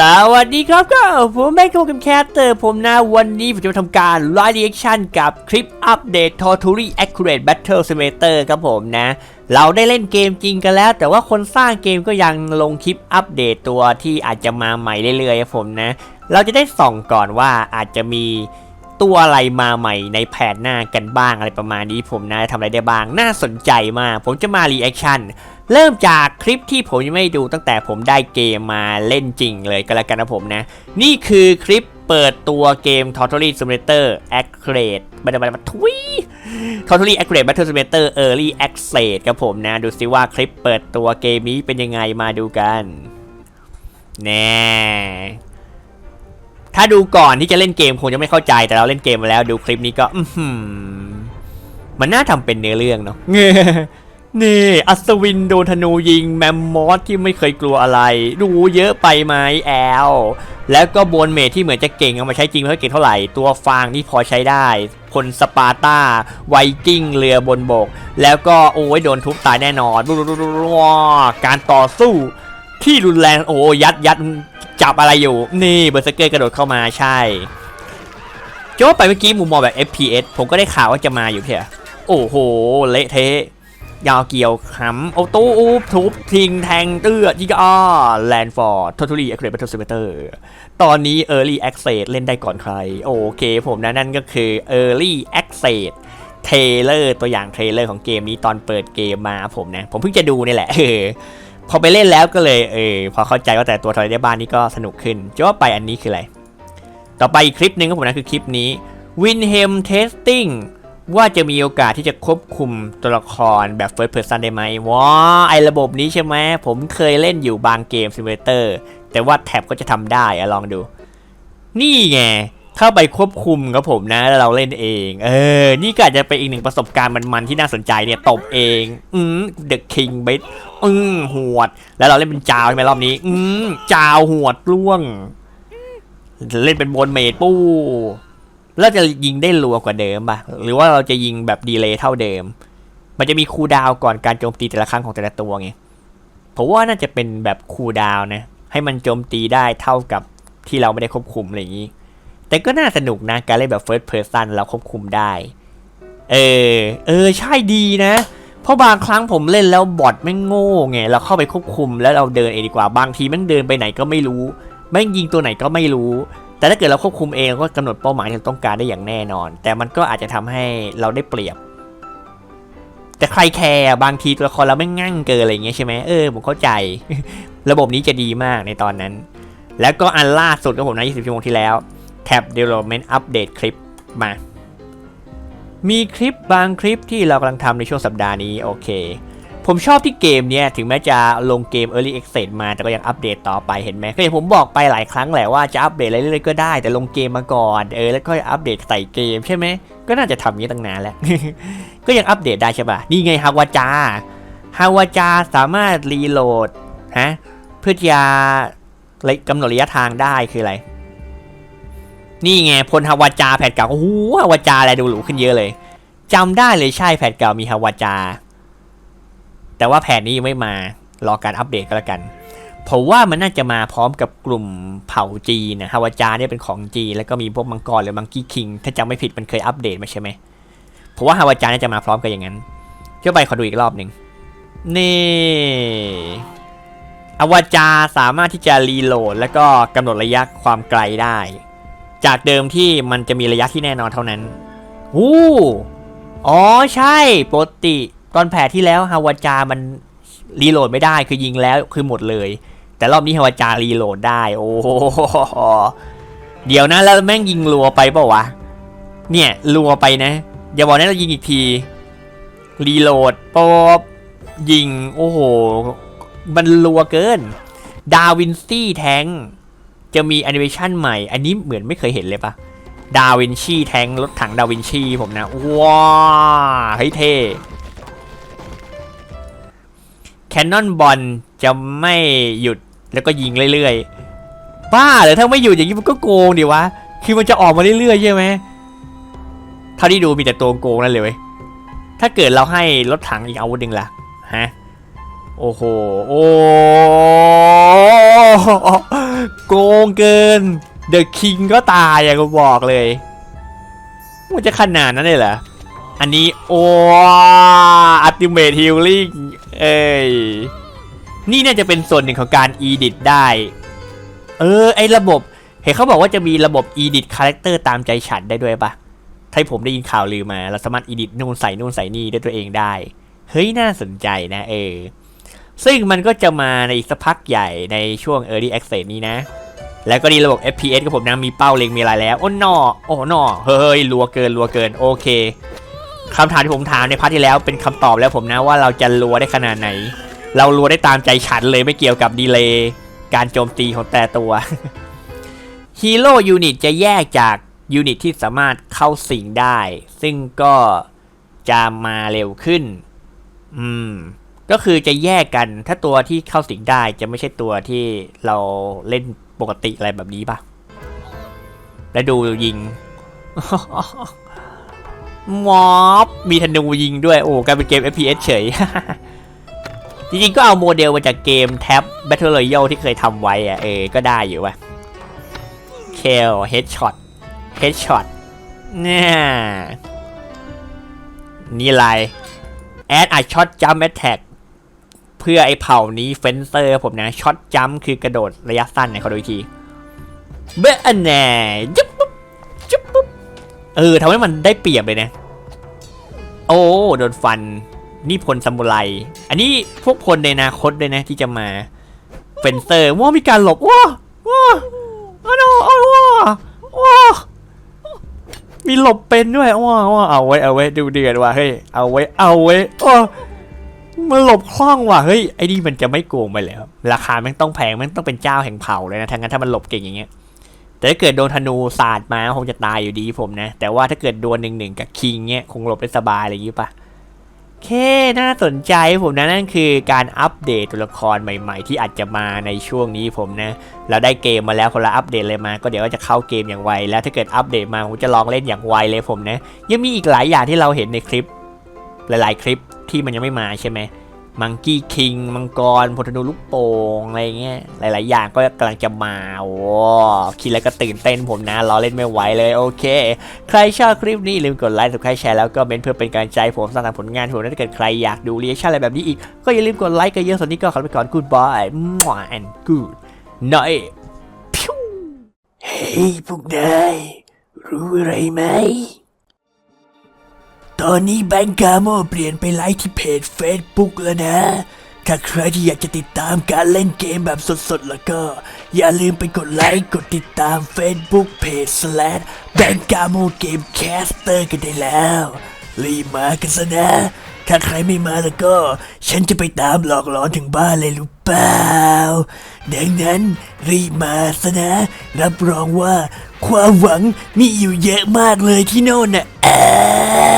สวัสดีครับก็ผมแม็กโคกับแคสเตอร์ผมนะวันนี้ผมจะมาทำการไลฟ์รีแอคชั่นกับคลิปอัปเดต t o t a l y Accurate Battle Simulator ครับผมนะ เราได้เล่นเกมจริงกันแล้ว แต่ว่าคนสร้างเกมก็ยังลงคลิปอัปเดตตัวที่อาจจะมาใหม่เรื่อยๆครับผมนะ เราจะได้ส่องก่อนว่าอาจจะมีตัวอะไรมาใหม่ในแผนหน้ากันบ้างอะไรประมาณนี้ผมนะทำอะไรได้บ้างน่าสนใจมาก ผมจะมารีแอคชั่น เริ่มจากคลิปที่ผมยังไม่ดูตั้งแต่ผมได้เกมมาเล่นจริงเลยก็แล้วกันนะผมนะ นี่คือคลิปเปิดตัวเกม Totally Simulator Accurate บันดาบันทุย Totally Accurate Battle Simulator Early Access ครับผมนะ ดูซิว่าคลิปเปิดตัวเกมนี้เป็นยังไงมาดูกันแน่ถ้าดูก่อนที่จะเล่นเกมคงจะไม่เข้าใจแต่เราเล่นเกมมาแล้วดูคลิปนี้ก็ อืมันน่าทำเป็นเนื้อเรื่องเนาะ นี่อัศวินโดนธนูยิงแมมมอสที่ไม่เคยกลัวอะไร ดูเยอะไปไหมแอล แล้วก็โบนเมทที่เหมือนจะเก่งเอามาใช้จริงไม่ค่อยเก่งเท่าไหร่ ตัวฟางที่พอใช้ได้พลสปาร์ตาไวกิ้งเรือบนบก แล้วก็โอ้ยโดนทุบตายแน่นอนว้าวการต่อสู้ที่รุนแรงโอ้ยัดยัดจับอะไรอยู่ นี่เบอร์เซอร์เกอร์กระโดดเข้ามาใช่โจ้ไปเมื่อกี้มุมมองแบบ FPS ผมก็ได้ข่าวว่าจะมาอยู่เพียโอ้โห เละเทะ ยาวเกี่ยวขำเอาตู้อูบทุบทิ้งแทงเตื้อจิกอ้อแลนด์ฟอร์ดทอทูรี่อัคเรบัตเตอร์ซิมเตอร์ตอนนี้ Early Access เล่นได้ก่อนใคร โอเคผมนะนั่นก็คือ Early Access เทเลอร์ตัวอย่างเทเลอร์ของเกมนี้ตอนเปิดเกมมาผมนะ ผมเพิ่งจะดูนี่แหละเออพอไปเล่นแล้วก็เลยเออพอเข้าใจว่าแต่ตัวทอยได้บ้านนี่ก็สนุกขึ้นจะว่าไปอันนี้คืออะไร ต่อไปอีกคลิปหนึ่งครับผมนะคือคลิปนี้ Winhem Testing ว่าจะมีโอกาสที่จะควบคุมตัวละครแบบ First Person ได้ไหมว้าไอระบบนี้ใช่ไหมผมเคยเล่นอยู่บางเกม Simulator แต่ว่าแท็บก็จะทำได้อะลองดู นี่ไงเข้าไปควบคุมครับผมนะแล้วเราเล่นเอง เออ นี่ก็อาจจะเป็นอีกหนึ่งประสบการณ์มันๆที่น่าสนใจเนี่ยตบเอง อืม The King b i t อืมหวด แล้วเราเล่นเป็นจาวใช่ไหมรอบนี้ อืมจาวหวดร่วง เล่นเป็นบนเมดปู้ เราจะยิงได้รัวกว่าเดิมป่ะ หรือว่าเราจะยิงแบบดีเลย์เท่าเดิม มันจะมีคูลดาวก่อนการโจมตีแต่ละครั้งของแต่ละตัวไงผมว่าน่าจะเป็นแบบคูลดาวนะ ให้มันโจมตีได้เท่ากับที่เราไม่ได้ควบคุมอะไรอย่างนี้ แต่ก็น่าสนุกนะ การเล่นแบบ first person เราควบคุมได้ เออ เออ ใช่ดีนะ เพราะบางครั้งผมเล่นแล้วบอทแม่งโง่ไง เราเข้าไปควบคุมแล้วเราเดินเองดีกว่า บางทีแม่งเดินไปไหนก็ไม่รู้ แม่งยิงตัวไหนก็ไม่รู้ แต่ถ้าเกิดเราควบคุมเองก็กำหนดเป้าหมายที่เราต้องการได้อย่างแน่นอน แต่มันก็อาจจะทำให้เราได้เปรียบ แต่ใครแคร์บางทีตัวละครเราไม่งั่งเกินอะไรเงี้ยใช่ไหมเออผมเข้าใจ ระบบนี้จะดีมากในตอนนั้น แล้วก็อันล่าสุดก็ผมนะ 20 ชั่วโมงที่แล้ว Tab Development Update คลิปมา มีคลิปบางคลิปที่เรากำลังทำในช่วงสัปดาห์นี้โอเค ผมชอบที่เกมเนี้ยถึงแม้จะลงเกม Early Access มาแต่ก็ยังอัปเดตต่อไปเห็นไหมก็อย่างผมบอกไปหลายครั้งแหละว่าจะอัปเดตอะไรเรื่อยๆก็ได้แต่ลงเกมมาก่อนเออแล้วก็อัปเดตใส่เกมใช่ไหมก็น่าจะทำอย่างนี้ตั้งนานแล้ว ก็ยังอัปเดตได้ใช่ปะนี่ไงฮาวาจาฮาวาจาสามารถรีโหลดฮะเพื่อจะกำหนดระยะทางได้คืออะไร นี่ไงพลฮาวาจาแผนเก่าโอ้โหฮาวาจาอะไรดูหรูขึ้นเยอะเลยจำได้เลยใช่แผนเก่ามีฮาวาจา แต่ว่าแผนนี้ยังไม่มารอการอัปเดตก็แล้วกันผมว่ามันน่าจะมาพร้อมกับกลุ่มเผ่าจีนนะฮาวาจาเนี่ยเป็นของจีนแล้วก็มีพวกมังกรหรือมังกี้คิงถ้าจำไม่ผิดมันเคยอัปเดตมาใช่ไหมผมว่าฮาวาจาน่าจะมาพร้อมกันอย่างนั้นเจ้าไปขอดูอีกรอบหนึ่งนี่อวาจาสามารถที่จะรีโหลด แล้วก็กำหนดระยะความไกลได้ จากเดิมที่มันจะมีระยะที่แน่นอนเท่านั้นวู้อ๋อใช่ปกติ ตอนแผลที่แล้วฮาวาจามันรีโหลดไม่ได้คือยิงแล้วคือหมดเลย แต่รอบนี้ฮาวาจารีโหลดได้ โอ้โหเดี๋ยวนะแล้วแม่งยิงรัวไปเปล่าวะเนี่ยรัวไปนะอย่าบอกนะเรายิงอีกทีรีโหลดปอบยิง โอ้โห มันรัวเกินดาวินซี่แทงจะมีแอนิเมชันใหม่ อันนี้เหมือนไม่เคยเห็นเลยปะดาวินชีแทงรถถังดาวินชีผมนะ ว้าเฮ้ยเท่ นนอนบอลจะไม่หยุดแล้วก็ยิงเรื่อยๆ บ้าเหรอถ้าไม่หยุดอย่างนี้มันก็โกงดิวะ คือมันจะออกมาเรื่อยๆใช่ไหมเท่าที่ดูมีแต่ตัวโกงนั่นเลยเว้ย ถ้าเกิดเราให้รถถังอีกอาวุธหนึ่งล่ะ ฮะ โอ้โห โอ้โกงเกิน เดอะคิงก็ตายอะกูบอกเลยมันจะขนาดนั้นเลยเหรอ อันนี้โอ้อัติเมทฮิลลิ่งเอ้ยนี่น่าจะเป็นส่วนหนึ่งของการอีดิทได้ เออ ไอระบบ เห็นเขาบอกว่าจะมีระบบอีดิทคาแรคเตอร์ตามใจฉันได้ด้วยปะถ้าผมได้ยินข่าวลือมา เราสามารถอีดิทนู่นใส่นู่นใส่นี่ด้วยตัวเองได้ เฮ้ย น่าสนใจนะเออ ซึ่งมันก็จะมาในอีกสักพักใหญ่ในช่วง Early Access นี้นะ แล้วก็นี่ระบบ FPS กับผมนะมีเป้าเล็งมีอะไรแล้ว โอ้นอโอ้นอเฮ้ยรัวเกินรัวเกินโอเค คำถามที่ผมถามในพาร์ทที่แล้วเป็นคำตอบแล้วผมนะว่าเราจะรัวได้ขนาดไหน เรารัวได้ตามใจฉันเลยไม่เกี่ยวกับดีเลย์การโจมตีของแต่ตัวฮีโร่ยูนิตจะแยกจากยูนิตที่สามารถเข้าสิงได้ ซึ่งก็จะมาเร็วขึ้น อืม ก็คือจะแยกกัน ถ้าตัวที่เข้าสิงได้จะไม่ใช่ตัวที่เราเล่นปกติอะไรแบบนี้ปะแล้วดูยิง มอบมีธนูยิงด้วยโอ้กลายเป็นเกม FPS เฉย จริงๆก็เอาโมเดลมาจากเกมแท็บ Battle Royale ที่เคยทำไว้อะเออ ก็ได้อยู่ว่ะเคลเฮดช็อตเฮดช็อตเนี่ยนี่ไรแอดอัดช็อตจัมแอ t แท็กเพื่อไอ้เผ่านี้เฟนเซอร์ผมนะช็อตจัมคือกระโดดระยะสั้นเนี่ยเขาดูอีกทีเบะอันแน่จุ๊บปุ๊บจุ๊บปุ๊บ เออทำให้มันได้เปรียบเลยนะโอ้โดนฟัน นี่พลซามูไร อันนี้พวกพลในอนาคตเลยนะที่จะมาเฟนเซอร์ว้ามีการหลบว้าว้าอ้าวอ้าวว้าว้ามีหลบเป็นด้วยว้าว้าเอาไว้เอาไว้ดูเดือดว่ะเฮ้ยเอาไว้เอาไว้โอ้มันหลบคล่องว่ะเฮ้ยไอ้นี่มันจะไม่โกงไปแล้ว ราคาแม่งต้องแพงแม่งต้องเป็นเจ้าแห่งเผ่าเลยนะทั้งนั้นถ้ามันหลบเก่งอย่างเงี้ย แต่ถ้าเกิดโดนธนูสาดมาคงจะตายอยู่ดีผมนะ แต่ว่าถ้าเกิดโดนหนึ่งหนึ่งกับคิงเงี้ยคงหลบได้สบายอะไรอย่างงี้ปะโอเคน่าสนใจผมนะนั่นคือการอัปเดตตัวละครใหม่ๆ ที่อาจจะมาในช่วงนี้ผมนะ เราได้เกมมาแล้วคนละอัปเดตเลยมา ก็เดี๋ยวก็จะเข้าเกมอย่างไว แล้วถ้าเกิดอัปเดตมาผมจะลองเล่นอย่างไวเลยผมนะ ยังมีอีกหลายอย่างที่เราเห็นในคลิป หลายๆ คลิปที่มันยังไม่มาใช่ไหม มังกี้คิงมังกรพลธนูลูกโป่งอะไรเงี้ยหลาย ๆ อย่างก็กำลังจะมาโอ้คิดแล้วก็ตื่นเต้นผมนะรอเล่นไม่ไหวเลยโอเค ใครชอบคลิปนี้อย่าลืมกดไลค์กดแชร์แล้วก็เมนเพื่อเป็นกำลังใจผมสร้างผลงานผมถ้าเกิดใครอยากดูเรีแอคชั่นอะไรแบบนี้อีก ก็อย่าลืมกดไลค์กันเยอะส่วนนี้ก็ขอไปก่อน goodbye and good night พิ้วเฮ้ยพวกนายรู้อะไรไหม อนนี้แบงก์กาโมเปลี่ยนไปไลฟ์ที่เพจ Facebook แล้วนะ ถ้าใครที่อยากจะติดตามการเล่นเกมแบบสดๆ แล้วก็ อย่าลืมไปกดไลค์ กดติดตาม Facebook Page slash แบงก์กาโมเกมแคสเตอร์กันได้แล้ว รีบมากันซะนะ ถ้าใครไม่มาแล้วก็ ฉันจะไปตามหลอกหลอนถึงบ้านเลยรู้เปล่า ดังนั้นรีบมาซะนะ รับรองว่า ความหวังมีอยู่เยอะมากเลยที่โน่นน่ะอ่า